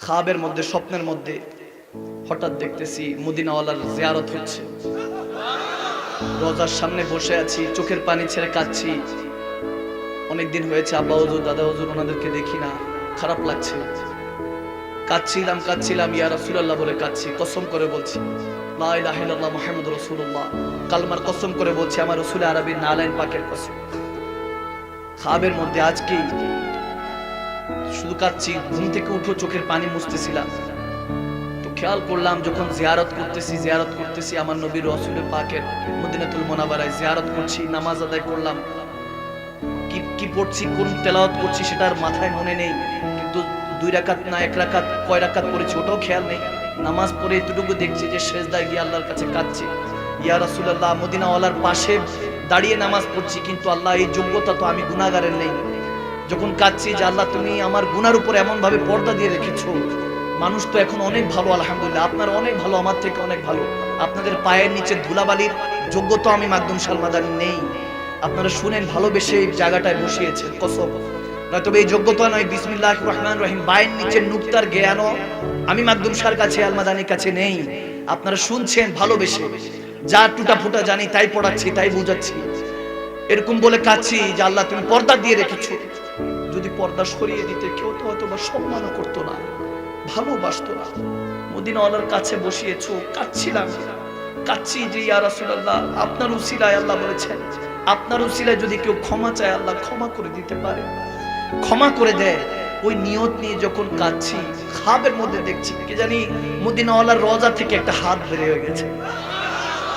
খাবের মধ্যে, স্বপ্নের মধ্যে হঠাৎ দেখতেছি মদিনাওয়ালার জিয়ারত হচ্ছে। রোজার সামনে বসে আছি, চোখের পানি ছেড়ে কাঁদছি। অনেকদিন হয়েছে, আব্বা হুজুর, দাদা হুজুর ওনাদেরকে দেখি না, খারাপ লাগছে। কাঁদছিলাম কাঁদছিলাম, ইয়া রাসূলুল্লাহ বলে কাঁদছি, কসম করে বলছি। লা ইলাহা ইল্লাল্লাহ মুহাম্মাদুর রাসূলুল্লাহ। কালমার কসম করে বলছি, আমার রাসূল আরবি নালাইন পাকের কসম। খাবের মধ্যে আজকেই শুধু কাঁদছি, ঘুম থেকে উঠো চোখের পানি মুছতেছিলাম। তো খেয়াল করলাম, যখন জিয়ারত করতেছি জিয়ারত করতেছি, আমার নবীর রসুলের পাকের মদিনাতুল মোনাবারায় জিয়ারত করছি, নামাজ আদায় করলাম। কি কি পড়ছি, কোন তেলাওয়াত করছি সেটা আর মাথায় মনে নেই, কিন্তু দুই রাকাত না, এক রাকাত, কয় রাকাত পড়েছি ওটাও খেয়াল নেই। নামাজ পড়ে এতটুকু দেখছি যে শেষদায় গিয়ে আল্লাহর কাছে কাঁদছি। ইয়া রাসূলুল্লাহ, মদিনাওয়ালার পাশে দাঁড়িয়ে নামাজ পড়ছি, কিন্তু আল্লাহ এই যোগ্যতা তো আমি গুনাহগারের নেই। যখন কাঁদছি যে আল্লাহ, তুমি আমার গুনার উপর এমন ভাবে পর্দা দিয়ে রেখেছো। মানুষ তো এখন অনেক ভালো, আলহামদুলিল্লাহ। আপনারা অনেক ভালো, আমার থেকে অনেক ভালো। আপনাদের পায়ের নিচে ধুলাবালির যোগ্যতা আমি মাকদুম সালমাদানি নেই। আপনারা শুনেন, ভালোবেসে এই জায়গাটায় বসিয়েছেন, কসম। নয়তো এই যোগ্যতা নয় বিসমিল্লাহ রহমান রহিম। পায়ের নিচে নুক্তার জ্ঞানও আমি মাকদুম সার কাছে, আলমাদানির কাছে নেই। আপনারা শুনছেন, ভালোবেসে। যা টুটা ফুটা জানি, তাই পড়াচ্ছি, তাই বুঝাচ্ছি। এরকম বলে কাচ্ছি যে আল্লাহ, তুমি পর্দা দিয়ে রেখেছো। যদি পর্দা সরিয়ে দিতে কেউ তো হয়তো বা সম্মানও করতো না, ভালোবাসতো না। মদিনাওয়ালার কাছে বসিয়েছো কাচ্ছিলাম কাচ্ছি যে, ইয়া রাসূলুল্লাহ, আপনার উসিলায় আল্লাহ বলেছেন, আপনার উসিলায় যদি কেউ ক্ষমা চায়, আল্লাহ ক্ষমা করে দিতে পারে। ক্ষমা করে দেয়। ওই নিয়ত নিয়ে যখন কাচ্ছি খাবের মধ্যে দেখছি, কি জানি মদিনাওয়ালার রজা থেকে একটা হাত বের হয়ে গেছে।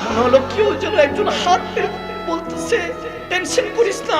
মনে হলো কেউ যেন একজন হাত বের বলতেছে, টেনশন করিস না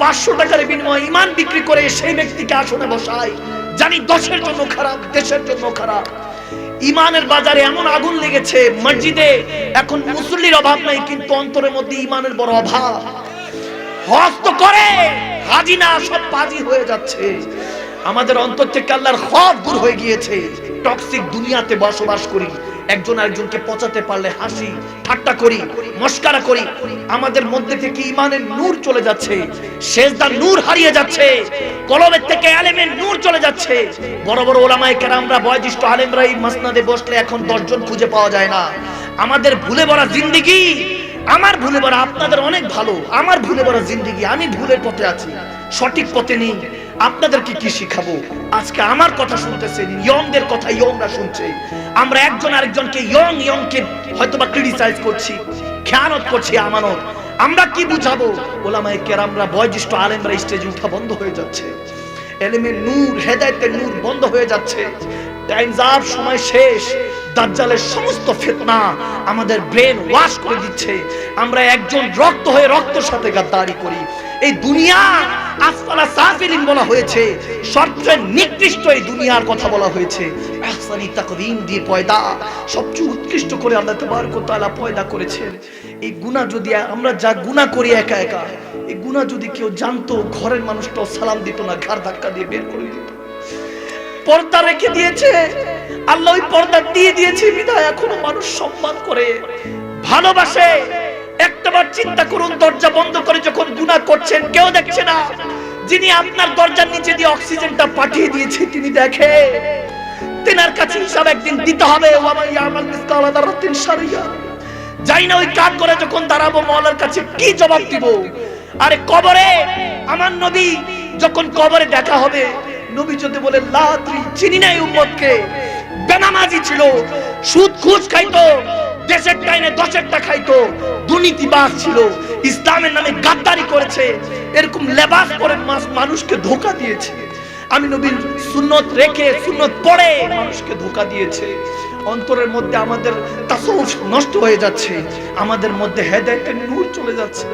পাঁচশো টাকার বিনিময়ে ইমান বিক্রি করে সেই ব্যক্তিকে আসনে বসায় জানি দশের জন্য খারাপ, দেশের জন্য খারাপ। ইমানের বাজারে এমন আগুন লেগেছে, মসজিদে এখন মুসল্লির অভাব নাই, কিন্তু অন্তরের মধ্যে ইমানের বড় অভাব। হস্ত করে, হাজি না, সব পাজি হয়ে যাচ্ছে। আমাদের অন্তর থেকে আল্লাহর খব দূর হয়ে গিয়েছে। টক্সিক দুনিয়াতে বসবাস করি। একজন আরেকজনকে পচাতে পারলে হাসি, ঠাট্টা করি, মস্কারা করি, আমাদের মধ্যে থেকে ইমানের নূর চলে যাচ্ছে শেষদার নূর হারিয়ে যাচ্ছে কলবের থেকে আলেমের নূর চলে যাচ্ছে। বড় বড় ওলামায়ে কেরামরা, বয়োজ্যেষ্ঠ আলেমরা এই মাসনাদে বসলে এখন দশজন খুঁজে পাওয়া যায় না। আমাদের ভুলে ভরা জিন্দিগি, আমার ভুলে ভরা আপনাদের অনেক ভালো, আমার ভুলে ভরা জিন্দিগি, আমি ভুলের পথে আছি, সঠিক পথে নেই। আপনাদেরকে কি শিখাবো? আজকে আমার কথা শুনতেছেন, ইয়ংদের কথা ইয়ংরা শুনছে। আমরা একজন আরেকজনকে ইয়ং, ইয়ংকে হয়তোবা ক্রিটিসাইজ করছি, খেয়ানত করছি, আমানত। আমরা কি বুঝাবো? ওলামায়ে কেরামরা, বয়োজ্যেষ্ঠ আলেমরা স্টেজে উঠা বন্ধ হয়ে যাচ্ছে। এলেমের নূর, হেদায়েতের নূর বন্ধ হয়ে যাচ্ছে। টাইমস আপ সময় শেষ। দাজ্জালের সমস্ত ফিতনা আমাদের ব্রেন ওয়াশ করে দিচ্ছে। আমরা একজন রক্ত হয়ে রক্তের সাথে গাদ্দারি করি। এই দুনিয়া আসফালা বলা হয়েছে সবচেয়ে নিকৃষ্ট এই দুনিয়ার কথা বলা হয়েছে। আহসানি তাকদিম দিয়ে পয়দা, সবচেয়ে উৎকৃষ্ট করে আল্লাহ তাবারক তাআলা পয়দা করেছেন। এই গুনাহ যদি আমরা যা গুনাহ করি একা একা, এই গুনাহ যদি কেউ জানতো, ঘরের মানুষটাও সালাম দিত না, ঘাড় ধাক্কা দিয়ে বের করে দিত। পর্দা রেখে দিয়েছে, আল্লাহ ওই পর্দা দিয়ে দিয়েছে, বিধায় এখনও মানুষ সম্মান করে, ভালোবাসে। একটাবার চিন্তা করুন, দরজা বন্ধ করে যখন গুনাহ করছেন, কেউ দেখছে না। যিনি আপনার দরজার নিচে দিয়ে অক্সিজেনটা পাঠিয়ে দিয়েছে, তিনি দেখে। তেনার কাছে হিসাব একদিন দিতে হবে। যাই না ওই কাজ করে যখন দাঁড়াবো, মওলার কাছে কি জবাব দিব? আরে কবরে, আমার নবী যখন কবরে দেখা হবে, নবী যদি বলে লাত্রি চিনি নাই উম্মতকে? বেনামাজি ছিল সুদ ঘুষ খাইতো দেশের টাইনে দশেরটা খাইতো, দুর্নীতিবাজ ছিল, ইসলামের নামে গাদ্দারি করেছে, এরকম লেবাস মাস- মানুষকে ধোকা দিয়েছে। আমি নবীর সুন্নত রেখে, সুন্নত পড়ে মানুষকে ধোকা দিয়েছে। অন্তরের মধ্যে আমাদের তাসউফ নষ্ট হয়ে যাচ্ছে, আমাদের মধ্যে হেদায়েতের নূর চলে যাচ্ছে।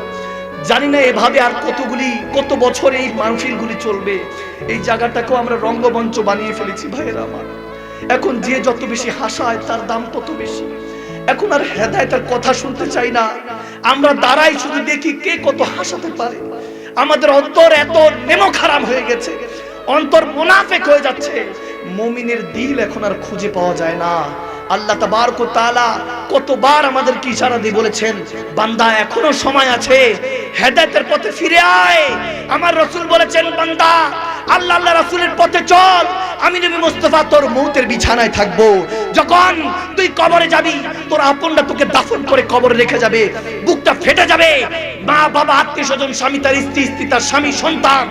জানি না এভাবে আর কতগুলি, কত বছর এই মাহফিলগুলি চলবে। এই জায়গাটাকেও আমরা রঙ্গমঞ্চ বানিয়ে ফেলেছি, ভাইয়েরা আমার। এখন যে যত বেশি হাসায়, তার দাম তত বেশি। এখন আর হেদায়তের কথা শুনতে চাই না। আমরা দাঁড়াই শুধু দেখি কে কত হাসাতে পারে। আমাদের অন্তর এত নেমো খারাপ হয়ে গেছে। অন্তর মোনাফেক হয়ে যাচ্ছে। মমিনের দিল এখন আর খুঁজে পাওয়া যায় না। আল্লাহ তাবারক তাআলা কতবার আমাদের কি ইশারা দিয়ে বলেছেন, বান্দা এখনও সময় আছে, হেদায়েতের পথে ফিরে আয়। আমার রাসূল বলেছেন, বান্দা আল্লাহ আল্লাহ রাসূলের পথে চল। আমি নবী মুস্তাফা, তোর মৌতের বিছানায় থাকব। যখন তুই কবরে যাবি, তোর আপনরা তোকে দাফন করে কবরে রেখে যাবে। বুকটা ফেটে যাবে। মা, বাবা আত্মীয় স্বজন স্বামী, তার স্ত্রী স্ত্রী, তার স্বামী, সন্তান,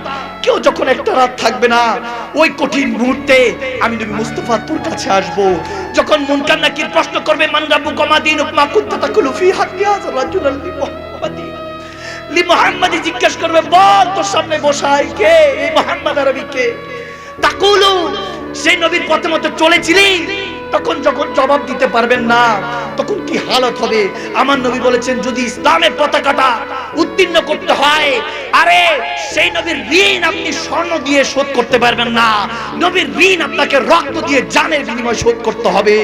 কেউ যখন একটা রাত থাকবে না, ওই কঠিন মুহূর্তে আমি নবী মুস্তাফা তোর কাছে আসব। যখন মুনকার নাকির প্রশ্ন করবে মান রাব্বু কমা দিন মা তাকুলু ফি হাক্কি রাজুলাল মুহাম্মাদি মুহাম্মাদি জিজ্ঞেস করবে, বল তোর সামনে বসাই কে? এই মোহাম্মদ আরবি কে? তাকুলু, সেই নবীর পথে মতো চলেছিলি? তখন যখন জবাব দিতে পারবেন না তখন কি হালত হবে? আমার নবী বলেছেন, যদি ইসলামের পতাকাটা উত্তীর্ণ করতে হয়, আরে সেই নবীর ঋণ আপনি স্বর্ণ দিয়ে শোধ করতে পারবেন না। নবীর ঋণ আপনাকে রক্ত দিয়ে জানের বিনিময় শোধ করতে হবে।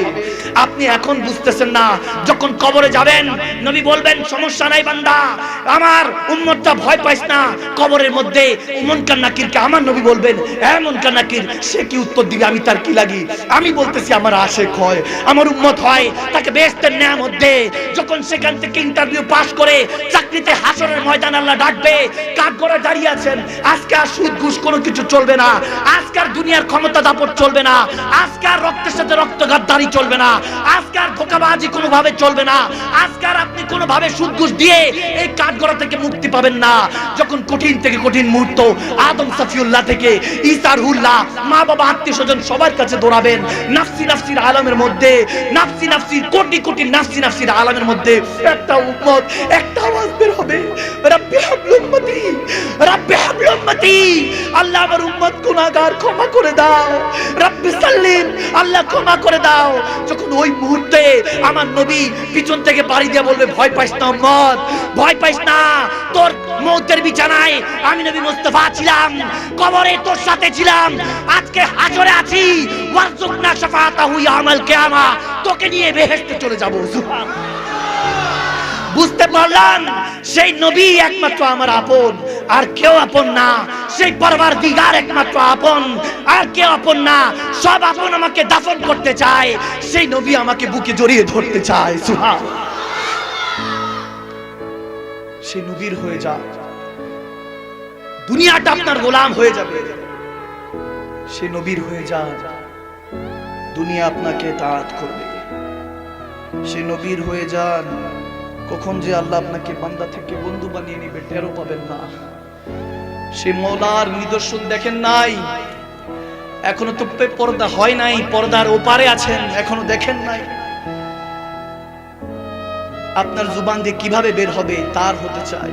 আপনি এখন বুঝতেছেন না, যখন কবরে যাবেন, নবী বলবেন, সমস্যা নাই বান্দা, আমার উম্মতটা ভয় পাইস না, কবরের মধ্যে মুনকার নাকিরকে আমার নবী বলবেন হ্যাঁ মুনকার নাকির, সে কি উত্তর দিবে? আমি তার কি লাগি? আমি বলতেছি, আমার আশেক হয়, আমার উম্মত হয়, তাকে বেহেশতের ন্যায় দে। যখন সেখান থেকে ইন্টারভিউ পাস করে চাকরিতে হাসরের ময়দান আল্লাহ ডাকবে কাক করে দাঁড়িয়ে আছেন। আজকে আর সুদ ঘুষ কোনো কিছু চলবে না। আজকার দুনিয়ার ক্ষমতা দাপট চলবে না। আজকার রক্তের সাথে রক্ত গাদ্দারি চলবে না। আজকার ধোকাবাজি কোনোভাবে চলবে না। আজকার কোনোভাবে সুদ ঘুষ দিয়ে এই কাঠগড়া থেকে মুক্তি পাবেন না। যখন কঠিন থেকে কঠিন মুহূর্ত, আদম সাফিউল্লাহ থেকে ইসার হুল্লাহ মা বাবা, আত্মীয় স্বজন সবার কাছে দৌড়াবেন। নাফসি নাফসির আলমের মধ্যে, নাফসি নাফসির, কোটি কোটি নাফসি নাফসির আলমের মধ্যে একটা উম্মত, একটা আওয়াজ বের হবে। রাব্বি হাবলু উম্মতি, রাব্বি হাবলু উম্মতি। আল্লাহ আমার উম্মত গুনাহগার ক্ষমা করে দাও। রাব্বি সাল্লিম, আল্লাহ ক্ষমা করে দাও। যখন ওই মুহূর্তে আমার নবী পিছন থেকে বাড়ি দিয়ে বলবে ভয় পাইস না উম্মত, ভয় পাইস না। তোর মৌতের বিছানায় আমি নবী মুস্তাফা ছিলাম, কবরে তোর সাথে ছিলাম। আজকে হাজরে আছি। ওয়ারজুকনা শাফাআতাহু ইয়ামাল কিয়ামা। তোকে নিয়ে বেহেশতে চলে যাব বুঝতে পারলাম? সেই নবী একমাত্র আমার আপন, আর কেউ আপন না। সেই পরবার দিগার একমাত্র আপন, আর কেউ আপন না। সব আপন আমাকে দাফন করতে চায়। সেই নবী আমাকে বুকে জড়িয়ে ধরতে চায় সুহান সেই নবীর হয়ে যা দুনিয়াটা আপনার গোলাম হয়ে যাবে। সে নবীর হয়ে যা দুনিয়া আপনাকে তাঁত করবে। সে নবীর হয়ে যান। কখন যে আল্লাহ আপনাকে বান্দা থেকে বন্ধু বানিয়ে নিবে টেরো পাবেন না। সে মৌলার নিদর্শন দেখেন নাই। এখনও তো পর্দা হয় নাই, পর্দার ওপারে আছেন, এখনও দেখেন নাই। আপনার জুবান দিয়ে কীভাবে বের হবে, তার হতে চাই।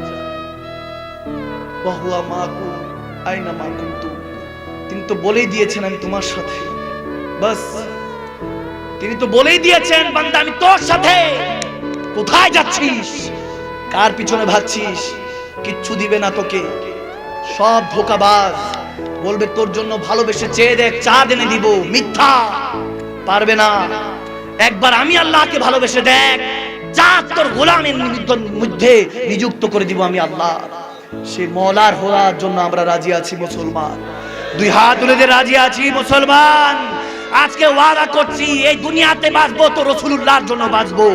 বাহুয়া মাকু আইনা মাকুম তু। তিনি তো বলেই দিয়েছেন আমি তোমার সাথে। বাস, তিনি তো বলেই দিয়েছেন, বান্দা, আমি তোর সাথে। কোথায় যাচ্ছিস? কার পিছনে ভাগছিস? কিচ্ছু দিবে না তোকে। সব ধোকাবাজ। বলবে, তোর জন্য ভালোবেসে চেয়ে দেখ চা দেনে দিব, মিথ্যা। পারবে না। একবার আমি আল্লাহকে ভালোবেসে দেখ। যা তোর গোলামের মধ্যে নিযুক্ত করে দিব আমি আল্লাহ। সে মলার হওয়ার জন্য আমরা রাজি আছি মুসলমান। দুই হাত তুলে রাজি আছি মুসলমান। আজকে ওয়াদা করছি, এই দুনিয়াতে বাঁচবো তো রসুল্লাহর জন্য বাঁচবো।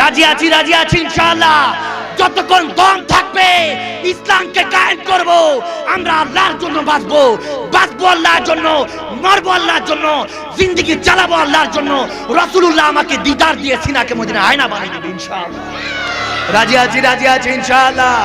রাজি আছি রাজি আছি ইনশাআল্লাহ। যতক্ষণ দম থাকবে, ইসলামকে কায়েম করব। আমরা আল্লাহর জন্য বাঁচবো। বাঁচবো আল্লাহর জন্য, মরবো আল্লাহর জন্য, জিন্দগি চালাবো আল্লাহর জন্য। রসুল্লাহ আমাকে দিদার দিয়ে সিনাকে মদিনা আয়না বানিয়ে দেবে, ইনশাআল্লাহ। রাজি আছি রাজি আছি, ইনশাআল্লাহ।